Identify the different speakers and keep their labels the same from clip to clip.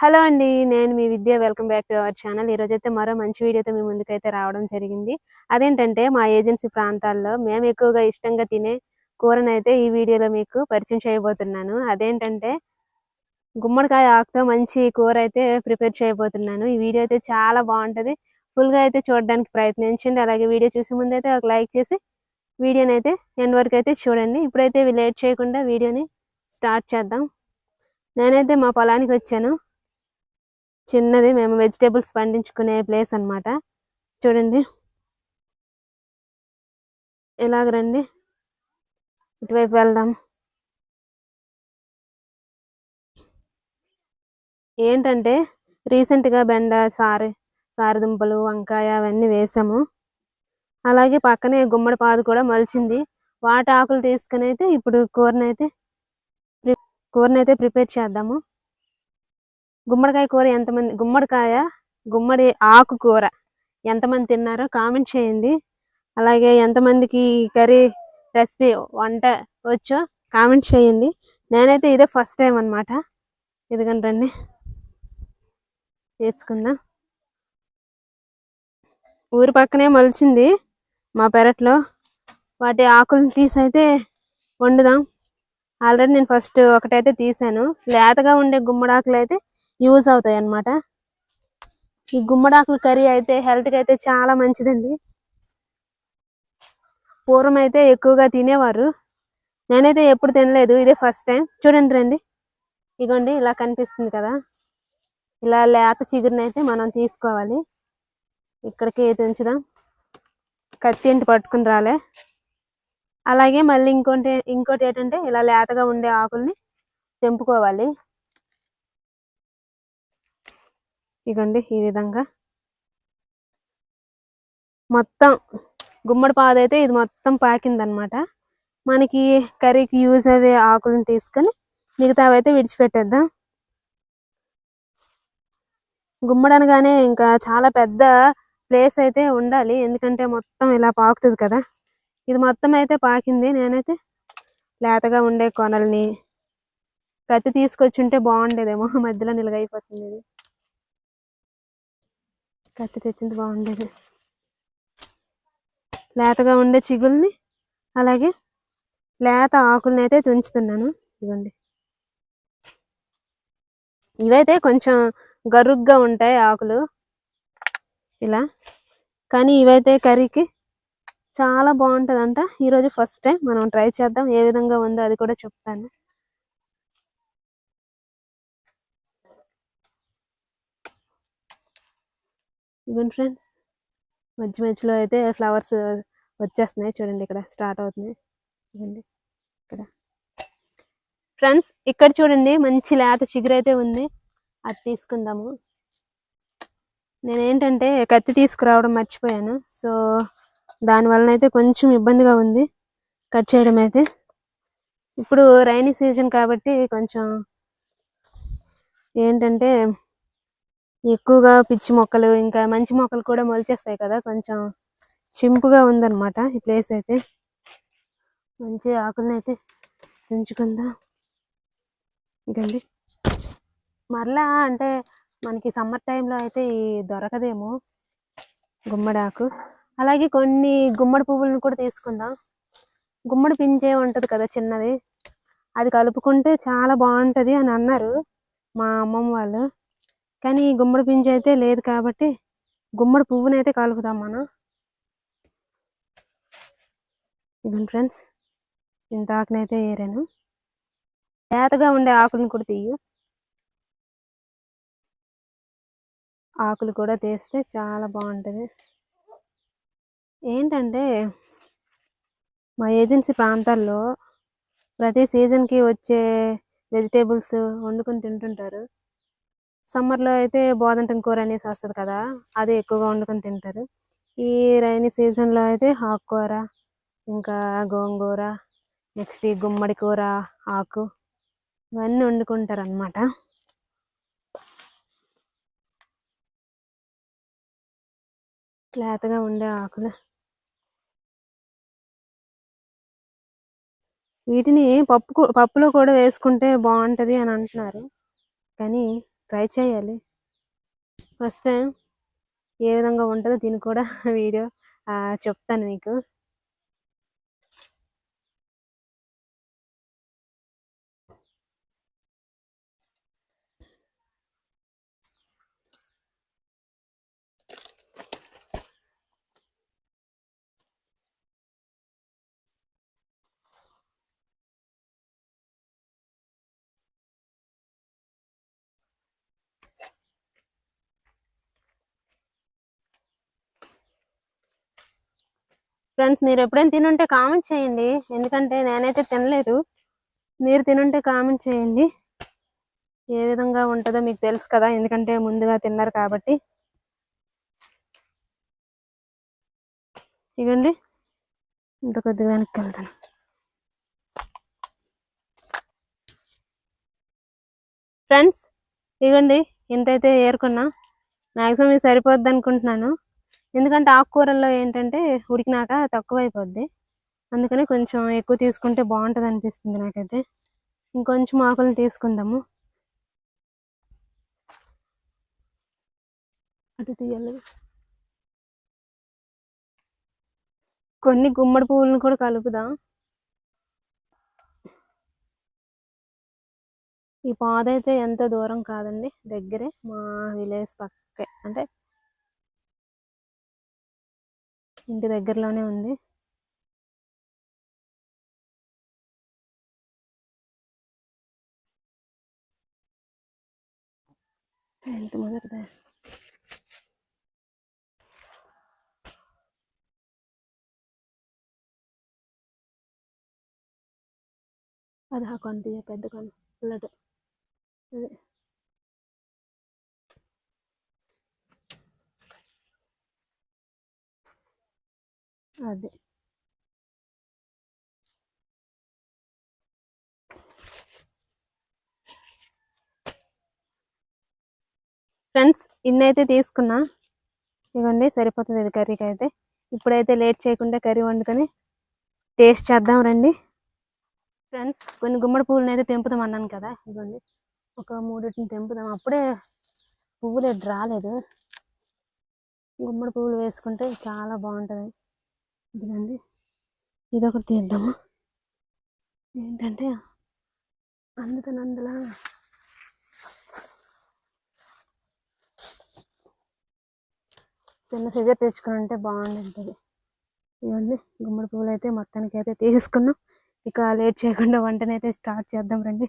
Speaker 1: Hello అండి నేను మీ Vidya. Welcome back to our channel. ఈరోజు అయితే మరో మంచి వీడియోతో మీ ముందుకైతే రావడం జరిగింది. అదేంటంటే మా ఏజెన్సీ ప్రాంతాల్లో మేము ఎక్కువగా ఇష్టంగా తినే కూరనైతే ఈ వీడియోలో మీకు పరిచయం చేయబోతున్నాను. అదేంటంటే గుమ్మడికాయ ఆకుతో మంచి కూర అయితే ప్రిపేర్ చేయబోతున్నాను. ఈ వీడియో అయితే చాలా బాగుంటుంది. ఫుల్గా అయితే చూడడానికి ప్రయత్నించండి. అలాగే వీడియో చూసే ముందు అయితే ఒక లైక్ చేసి వీడియోని అయితే ఎండ్ వరకు అయితే చూడండి. ఇప్పుడైతే లేట్ చేయకుండా వీడియోని స్టార్ట్ చేద్దాం. నేనైతే మా పొలానికి వచ్చాను. చిన్నది మేము వెజిటేబుల్స్ పండించుకునే ప్లేస్ అన్నమాట. చూడండి. ఇలాగ రండి ఇటువైపు వెళ్దాం. ఏంటంటే రీసెంట్గా బెండ సారి సారదుంపలు వంకాయ అవన్నీ వేసాము. అలాగే పక్కనే గుమ్మడి పాదు కూడా మలిచింది. వాటి ఆకులు తీసుకుని అయితే ఇప్పుడు కూరనైతే ప్రి- కూరనైతే ప్రిపేర్ చేద్దాము. గుమ్మడికాయ కూర ఎంతమంది గుమ్మడికాయ గుమ్మడి ఆకు కూర ఎంతమంది తిన్నారో కామెంట్ చేయండి. అలాగే ఎంతమందికి కర్రీ రెసిపీ వంట వచ్చో కామెంట్ చేయండి. నేనైతే ఇదే ఫస్ట్ టైం అనమాట ఇదిగండి రండి. తీసుకుందాం. ఊరి పక్కనే మొలిచింది మా పెరట్లో. వాటి ఆకులను తీసి అయితే వండుదాం. ఆల్రెడీ నేను ఫస్ట్ ఒకటైతే తీసాను. లేతగా ఉండే గుమ్మడాకులు అయితే యూజ్ అవుతాయి అన్నమాట ఈ గుమ్మడాకుల కర్రీ అయితే హెల్త్కి అయితే చాలా మంచిదండి. పూర్వం అయితే ఎక్కువగా తినేవారు. నేనైతే ఎప్పుడు తినలేదు ఇదే ఫస్ట్ టైం చూడండి రండి. ఇగోండి ఇలా కనిపిస్తుంది కదా. ఇలా లేత చిగురుని అయితే మనం తీసుకోవాలి. ఇక్కడికి ఉంచుదాం కత్తి ఇంటి పట్టుకుని రాలే. అలాగే మళ్ళీ ఇంకోటి ఇంకోటి ఏంటంటే ఇలా లేతగా ఉండే ఆకుల్ని తెంపుకోవాలి. ఇగండి ఈ విధంగా. మొత్తం గుమ్మడి పాదైతే ఇది మొత్తం పాకిందనమాట. మనకి కర్రీకి యూజ్ అయ్యే ఆకులను తీసుకొని మిగతావైతే విడిచిపెట్టేద్దాం. గుమ్మడి అనగానే ఇంకా చాలా పెద్ద ప్లేస్ అయితే ఉండాలి. ఎందుకంటే మొత్తం ఇలా పాకుతుంది కదా. ఇది మొత్తం అయితే పాకింది. నేనైతే లేతగా ఉండే కొనల్ని. కత్తి తీసుకొచ్చుంటే బాగుండేదేమో. మధ్యలో నిలగైపోతుంది ఇది. కత్తి తెచ్చింది బాగుండేది. లేతగా ఉండే చిగుల్ని అలాగే లేత ఆకుల్ని అయితే తుంచుతున్నాను. ఇవ్వండి ఇవైతే కొంచెం గరుగ్గా ఉంటాయి ఆకులు. ఇలా. కానీ ఇవైతే కర్రీకి చాలా బాగుంటుందంట. ఈరోజు ఫస్ట్ టైం మనం ట్రై చేద్దాం ఏ విధంగా ఉందో అది కూడా చెప్తాను. ఇవ్వండి ఫ్రెండ్స్ మధ్య మధ్యలో అయితే ఫ్లవర్స్ వచ్చేస్తున్నాయి చూడండి ఇక్కడ స్టార్ట్ అవుతున్నాయి. ఇవ్వండి ఇక్కడ. ఫ్రెండ్స్ ఇక్కడ చూడండి మంచి లేత చిగురు అయితే ఉంది. అది తీసుకుందాము. నేనేంటంటే కత్తి తీసుకురావడం మర్చిపోయాను. సో దానివలన అయితే కొంచెం ఇబ్బందిగా ఉంది కట్ చేయడం అయితే. ఇప్పుడు రైనీ సీజన్ కాబట్టి కొంచెం ఏంటంటే ఎక్కువగా పిచ్చి మొక్కలు ఇంకా మంచి మొక్కలు కూడా మొలిచేస్తాయి కదా. కొంచెం చింపుగా ఉందన్నమాట ఈ ప్లేస్ అయితే. మంచి ఆకులను అయితే పెంచుకుందాం ఇంకండి మరలా అంటే మనకి సమ్మర్ టైంలో అయితే ఈ దొరకదేమో గుమ్మడాకు. అలాగే కొన్ని గుమ్మడి పువ్వులను కూడా తీసుకుందాం. గుమ్మడి పింజే ఉంటుంది కదా చిన్నది. అది కలుపుకుంటే చాలా బాగుంటుంది అని అన్నారు మా అమ్మమ్మ వాళ్ళు. కానీ ఈ గుమ్మడి పింజ అయితే లేదు కాబట్టి గుమ్మడి పువ్వునైతే కలుపుదాం మనం. ఇదండి ఫ్రెండ్స్ ఇంత ఆకునైతే ఏరాను. లేతగా ఉండే ఆకులను కూడా తీయు. ఆకులు కూడా తీస్తే చాలా బాగుంటుంది. ఏంటంటే మా ఏజెన్సీ ప్రాంతాల్లో ప్రతి సీజన్కి వచ్చే వెజిటేబుల్స్ వండుకొని తింటుంటారు. సమ్మర్లో అయితే బోదంటం కూర అనేసి వస్తుంది కదా అది ఎక్కువగా వండుకొని తింటారు. ఈ రైనీ సీజన్లో అయితే ఆకుకూర ఇంకా గోంగూర నెక్స్ట్ ఈ గుమ్మడి కూర ఆకు ఇవన్నీ వండుకుంటారు అన్నమాట లేతగా ఉండే ఆకులు. వీటిని పప్పు పప్పులో కూడా వేసుకుంటే బాగుంటది అని అంటున్నారు. కానీ ట్రై చేయాలి. ఫస్ట్ టైం ఏ విధంగా ఉంటుందో దీన్ని కూడా వీడియో ఆ, చెప్తాను మీకు. ఫ్రెండ్స్ మీరు ఎప్పుడైనా తినుంటే కామెంట్ చేయండి. ఎందుకంటే నేనైతే తినలేదు. మీరు తినుంటే కామెంట్ చేయండి. ఏ విధంగా ఉంటుందో మీకు తెలుసు కదా. ఎందుకంటే ముందుగా తిన్నారు కాబట్టి. ఇగండి. ఇంత కొద్దిగా వెనక్కి వెళ్తాను. ఫ్రెండ్స్ ఇగండి. ఇంతైతే ఏరుకున్నా. మ్యాక్సిమం ఇది సరిపోద్ది అనుకుంటున్నాను. ఎందుకంటే ఆకుకూరల్లో ఏంటంటే ఉడికినాక తక్కువ అయిపోద్ది అందుకని కొంచెం ఎక్కువ తీసుకుంటే బాగుంటుంది అనిపిస్తుంది నాకైతే. ఇంకొంచెం ఆకులు తీసుకుందాము. అటు తీయాలి. కొన్ని గుమ్మడి పువ్వులను కూడా కలుపుదాం. ఈ పాద అయితే ఎంత దూరం కాదండి దగ్గరే మా విలేజ్ పక్కే. అంటే ఇంటి దగ్గరలోనే ఉంది. ఎంత మొదటిదా? అది ఆ పెద్ద కొన అదే. అదే. ఫ్రెండ్స్ ఇన్నైతే తీసుకున్నా. ఇవ్వండి సరిపోతుంది ఇది కర్రీకి అయితే ఇప్పుడైతే లేట్ చేయకుండా కర్రీ వండుకొని టేస్ట్ చేద్దాం రండి. ఫ్రెండ్స్ కొన్ని గుమ్మడి పువ్వులను అయితే తెంపుదాం అన్నాను కదా ఇదిగోండి ఒక మూడింటిని తెంపుదాం. అప్పుడే పువ్వులు రాలేదు. గుమ్మడి పువ్వులు వేసుకుంటే చాలా బాగుంటుంది. ఇది ఒకటి తీద్దాము? ఏంటంటే అందుకని అందులో చిన్న సైజర్ తెచ్చుకుని ఉంటే బాగుంటుంది ఇవన్నీ గుమ్మడి పువ్వులు అయితే మొత్తానికి అయితే తీసుకున్నాం ఇక లేట్ చేయకుండా వంటనైతే స్టార్ట్ చేద్దాం రండి.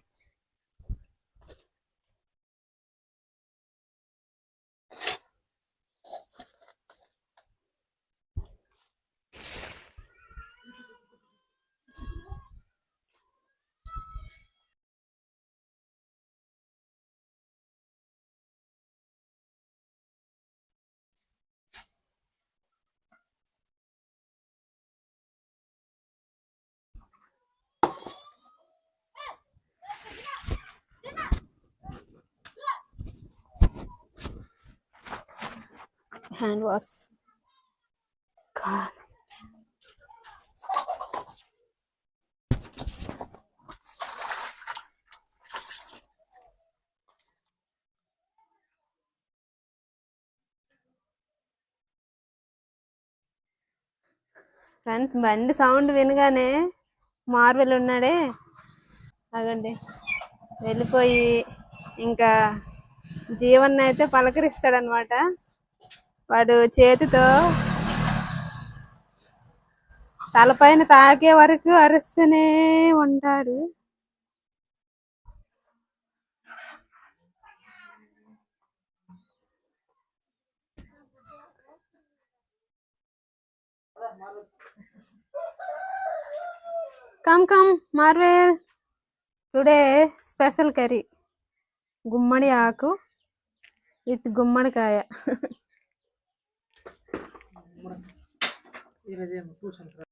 Speaker 1: Hand wash God. ఫ్రెండ్స్ బండి సౌండ్ వినగానే మార్వెల్ ఉన్నాడే. అగండి. వెళ్ళిపోయి ఇంకా జీవన్ అయితే పలకరిస్తాడనమాట వాడు చేతితో తలపైన తాకే వరకు అరుస్తూనే ఉంటాడు. Come come Marvel. Today special curry. గుమ్మడి ఆకు విత్ గుమ్మడికాయ.
Speaker 2: Y le dieron,